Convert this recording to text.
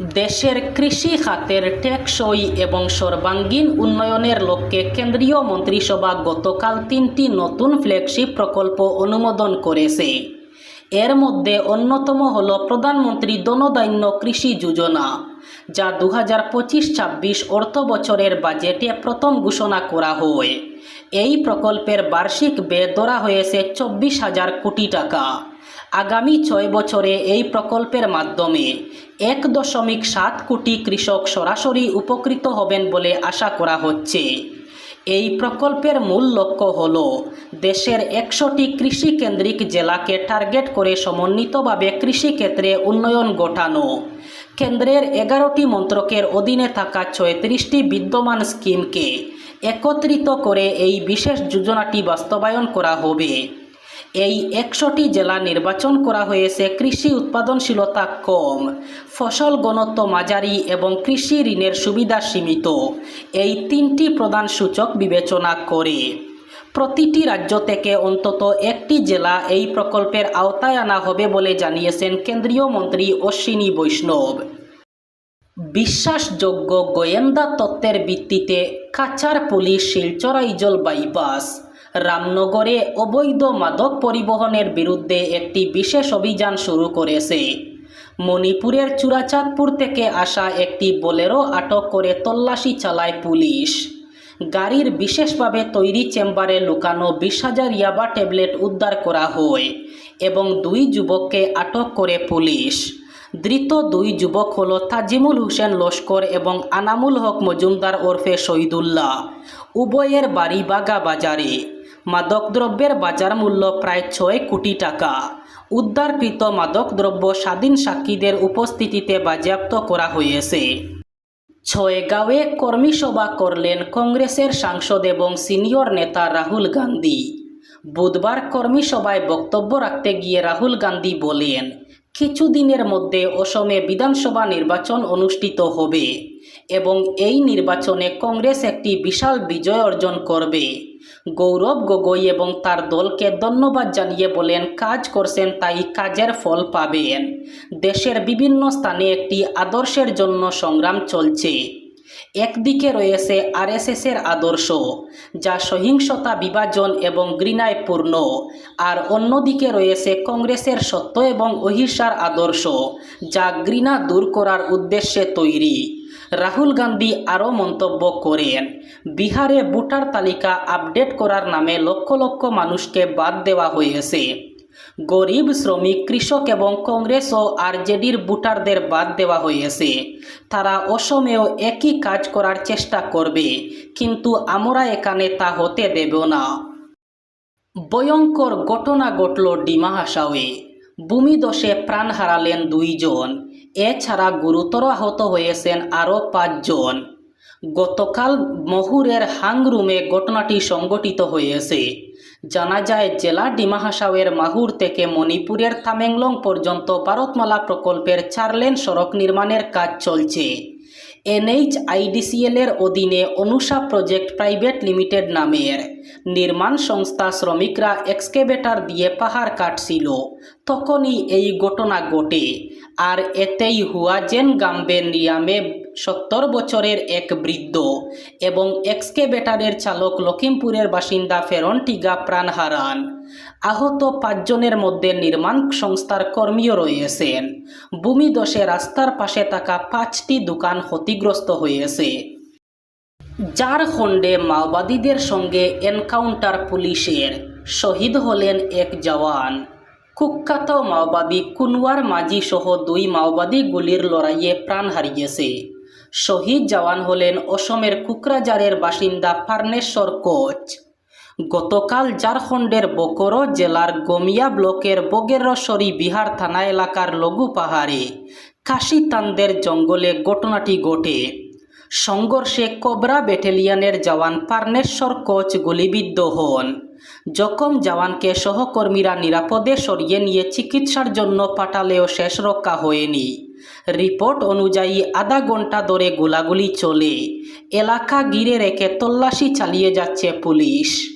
দেশের কৃষি খাতের টেকসই এবং সর্বাঙ্গীন উন্নয়নের লক্ষ্যে কেন্দ্রীয় মন্ত্রিসভা গতকাল তিনটি নতুন ফ্ল্যাগশিপ প্রকল্প অনুমোদন করেছে। এর মধ্যে অন্যতম হল প্রধানমন্ত্রী দনদান্য কৃষি যোজনা, যা দু হাজার পঁচিশ ছাব্বিশ অর্থ বছরের বাজেটে প্রথম ঘোষণা করা হয়। এই প্রকল্পের বার্ষিক ব্যয় ধরা হয়েছে চব্বিশ হাজার কোটি টাকা। আগামী ছয় বছরে এই প্রকল্পের মাধ্যমে এক দশমিক সাত কোটি কৃষক সরাসরি উপকৃত হবেন বলে আশা করা হচ্ছে। এই প্রকল্পের মূল লক্ষ্য হল দেশের একশোটি কৃষিকেন্দ্রিক জেলাকে টার্গেট করে সমন্বিতভাবে কৃষিক্ষেত্রে উন্নয়ন ঘটানো। কেন্দ্রের এগারোটি মন্ত্রকের অধীনে থাকা ছয়ত্রিশটি বিদ্যমান স্কিমকে একত্রিত করে এই বিশেষ যোজনাটি বাস্তবায়ন করা হবে। এই একশোটি জেলা নির্বাচন করা হয়েছে, কৃষি উৎপাদনশীলতা কম, ফসল ঘনত্ব মাঝারি এবং কৃষি ঋণের সুবিধা সীমিত। এই তিনটি প্রধান সূচক বিবেচনা করে প্রতিটি রাজ্য থেকে অন্তত একটি জেলা এই প্রকল্পের আওতায় আনা হবে বলে জানিয়েছেন কেন্দ্রীয় মন্ত্রী অশ্বিনী বৈষ্ণব। বিশ্বাসযোগ্য গোয়েন্দা তত্ত্বের ভিত্তিতে কাছাড় পুলিশ শিলচরাইজল বাইপাস। রামনগরে অবৈধ মাদক পরিবহনের বিরুদ্ধে একটি বিশেষ অভিযান শুরু করেছে। মণিপুরের চূড়াচাঁদপুর থেকে আসা একটি বোলেরো আটক করে তল্লাশি চালায় পুলিশ। গাড়ির বিশেষভাবে তৈরি চেম্বারে লুকানো বিশ হাজার ইয়াবা ট্যাবলেট উদ্ধার করা হয় এবং দুই যুবককে আটক করে পুলিশ। ধৃত দুই যুবক হল তাজিমুল হোসেন লস্কর এবং আনামুল হক মজুমদার ওরফে শহীদুল্লাহ। উভয়ের বাড়ি বাগা বাজারে। মাদকদ্রব্যের বাজার মূল্য প্রায় ছয় কোটি টাকা। উদ্ধারকৃত মাদকদ্রব্য স্বাধীন সাক্ষীদের উপস্থিতিতে বাজেয়াপ্ত করা হয়েছে। ছয়গাঁওয়ে কর্মী সভা করলেন কংগ্রেসের সাংসদ এবং সিনিয়র নেতা রাহুল গান্ধী। বুধবার কর্মী সভায় বক্তব্য রাখতে গিয়ে রাহুল গান্ধী বলেন, কিছুদিনের মধ্যে অসমে বিধানসভা নির্বাচন অনুষ্ঠিত হবে। এবং এই নির্বাচনে কংগ্রেস একটি বিশাল বিজয় অর্জন করবে। গৌরব গগৈ এবং তার দলকে ধন্যবাদ জানিয়ে বলেন, কাজ করছেন, তাই কাজের ফল পাবেন। দেশের বিভিন্ন স্থানে একটি আদর্শের জন্য সংগ্রাম চলছে। একদিকে রয়েছে আরএসএসের আদর্শ, যা সহিংসতা বিভাজন এবং ঘৃণায় পূর্ণ। আর অন্যদিকে রয়েছে কংগ্রেসের সত্য এবং অহিংসার আদর্শ, যা ঘৃণা দূর করার উদ্দেশ্যে তৈরি। রাহুল গান্ধী আরও মন্তব্য করেন, বিহারে ভোটার তালিকা আপডেট করার নামে লক্ষ লক্ষ মানুষকে বাদ দেওয়া হয়েছে। গরিব, শ্রমিক, কৃষক এবং কংগ্রেস ও আরজেডির ভোটারদের বাদ দেওয়া হয়েছে। তারা অসমেও একই কাজ করার চেষ্টা করবে, কিন্তু আমরা এখানে তা হতে দেব না। ভয়ঙ্কর ঘটনা ঘটল ডিমা হাসাওয়ে। ভূমিদশে প্রাণ হারালেন দুইজন। এছাড়া গুরুতর আহত হয়েছেন আরও পাঁচজন। গতকাল মহুরের হাংরুমে ঘটনাটি সংঘটিত হয়েছে জানা যায়, জেলা ডিমাহাসাওয়ের মাহুর থেকে মণিপুরের থামেংলং পর্যন্ত ভারতমালা প্রকল্পের চার লেন সড়ক নির্মাণের কাজ চলছে। এনএইচ আইডিসিএল এর অধীনে অনুষা প্রজেক্ট প্রাইভেট লিমিটেড নামের নির্মাণ সংস্থা শ্রমিকরা এক্সকেভেটার দিয়ে পাহাড় কাটছিল। তখনই এই ঘটনা ঘটে। আর এতেই হুয়াজেন গাম্বে নিয়ামে সত্তর বছরের এক বৃদ্ধ এবং এক্সকেভেটারের চালক লখিমপুরের বাসিন্দা ফেরনটিগা প্রাণ হারান আহত পাঁচজনের মধ্যে নির্মাণ সংস্থার কর্মীও রয়েছেন। ভূমিদশে রাস্তার পাশে থাকা পাঁচটি দোকান ক্ষতিগ্রস্ত হয়েছে। ঝাড়খণ্ডে মাওবাদীদের সঙ্গে এনকাউন্টার পুলিশের। শহীদ হলেন এক জওয়ান। কুখ্যাত মাওবাদী কুনওয়ার মাঝি সহ দুই মাওবাদী গুলির লড়াইয়ে প্রাণ হারিয়েছে। শহীদ জওয়ান হলেন অসমের কুকরাজারের বাসিন্দা পার্নেশ্বর কোচ। গতকাল ঝাড়খণ্ডের বকরো জেলার গমিয়া ব্লকের বগেরশ্বরী বিহার থানা এলাকার লঘু পাহাড়ে কাশিতানদের জঙ্গলে ঘটনাটি ঘটে। সংঘর্ষে কোবরা ব্যাটালিয়নের জওয়ান পার্নেশ্বর কোচ গুলিবিদ্ধ হন। জখম জওয়ানকে সহকর্মীরা নিরাপদে সরিয়ে নিয়ে চিকিৎসার জন্য পাঠালেও শেষ রক্ষা হয়নি। রিপোর্ট অনুযায়ী আধা ঘণ্টা ধরে গোলাগুলি চলে। এলাকা ঘিরে রেখে তল্লাশি চালিয়ে যাচ্ছে পুলিশ।